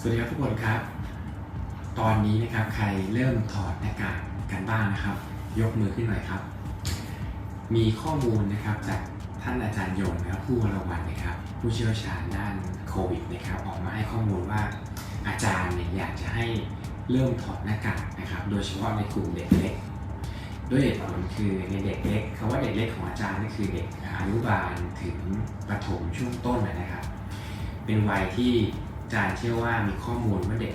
สวัสดีครับทุกคนครับ ตอนนี้นะครับใครเริ่มถอดหน้ากากกันบ้างนะครับ ยกมือขึ้นหน่อยครับ มีข้อมูลนะครับจากท่านอาจารย์ยงนะครับผู้วรวันนะครับ ผู้เชี่ยวชาญด้านโควิดนะครับออกมาให้ข้อมูลว่าอาจารย์เนี่ยอยากจะให้เริ่มถอดหน้ากากนะครับ โดยเฉพาะในกลุ่มเด็กเล็กด้วยเหตุผลคือในเด็กเล็กคำว่าเด็กเล็กของอาจารย์ก็คือเด็กอนุบาลถึงประถมช่วงต้นนะครับ เป็นวัยที่ จารย์เชื่อว่ามีข้อมูลว่าเด็ก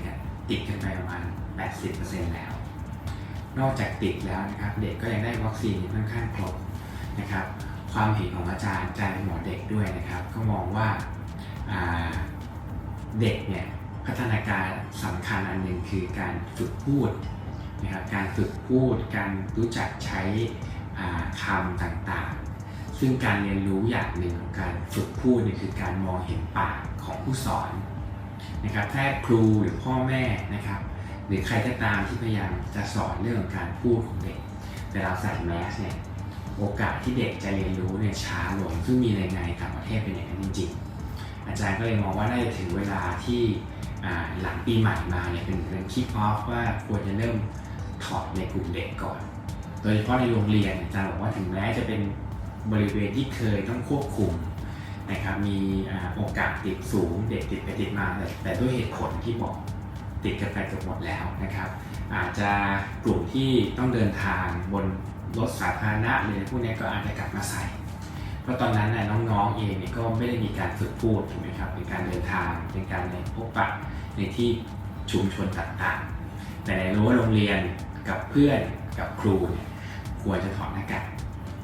ติดกันไปประมาณ 80%แล้ว นอกจากติดแล้วนะครับ เด็กก็ยังได้วัคซีนค่อนข้างครบนะครับ ความเห็นของอาจารย์อาจารย์หมอเด็กด้วยนะครับ ก็มองว่าาเด็กเนี่ยพัฒนาการสำคัญอันหนึ่งคือการฝึกพูดนะครับการฝึกพูด การรู้จักใช้อ่าคำต่างๆ ซึ่งการเรียนรู้อย่างหนึ่งของการฝึกพูดเนี่ยคือการมองเห็นปากของผู้สอน นะครับถ้าครูหรือพ่อแม่นะครับ หรือใครก็ตามที่พยายามจะสอนเรื่องการพูดของเด็ก แต่เราใส่แมสเนี่ยโอกาสที่เด็กจะเรียนรู้เนี่ยช้าลงซึ่งมีรายงานในต่างประเทศเป็นอย่างนั้นจริงๆ อาจารย์ก็เลยมองว่าได้ถึงเวลาที่หลังปีใหม่มาเนี่ยเป็นเป็นคิกออฟว่าควรจะเริ่มถอดในกลุ่มเด็กก่อน โดยเฉพาะในโรงเรียนอาจารย์บอกว่าถึงแม้จะเป็นบริเวณที่เคยต้องควบคุม นะครับมีโอกาสติดสูงเด็กติดไปติดมาแต่ด้วยเหตุผลที่บอกติดกันไปเกือบหมดแล้วนะครับ อาจจะกลุ่มที่ต้องเดินทางบนรถสาธารณะเลยพวกนี้ก็อาจจะกลับมาใส่เพราะตอนนั้นน่ะน้องๆเองเนี่ยก็ไม่ได้มีการฝึกพูดถูกไหมครับในการเดินทางในการในพบปะในที่ชุมชนต่างๆ แต่ในรั้วโรงเรียนกับเพื่อนกับครูเนี่ยควรจะถอดหน้ากาก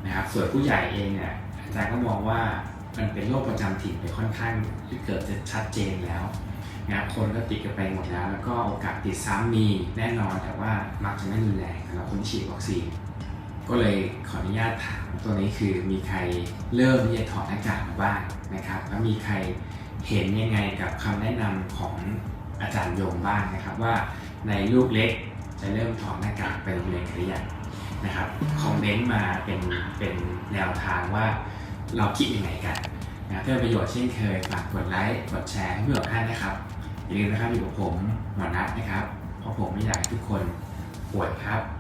นะครับ ส่วนผู้ใหญ่เองเนี่ยอาจารย์ก็มองว่า มันเป็นโรคประจำถิ่นไปค่อนข้างที่เกิดจะชัดเจนแล้วนะครับคนก็ติดกันไปหมดแล้ว แล้วก็โอกาสติดซ้ำมีแน่นอนแต่ว่ามักจะไม่รุนแรงสำหรับคนที่ฉีดวัคซีนก็เลยขออนุญาตถามตัวนี้คือมีใครเริ่มที่จะถอดหน้ากากมาบ้างนะครับ แล้วมีใครเห็นยังไงกับคำแนะนำของอาจารย์โยงบ้างนะครับ ว่าในลูกเล็กจะเริ่มถอดหน้ากากไปโรงเรียนหรือยังนะครับคอมเมนต์มาเป็นเป็นแนวทางว่าเราคิดยังไงกัน นะเพื่อประโยชน์เช่นเคยฝากกดไลค์กดแชร์ให้เพื่อนท่านนะครับอย่าลืมนะครับอยู่กับผมหมอนัทนะครับเพราะผมไม่อยากให้ทุกคนป่วยครับ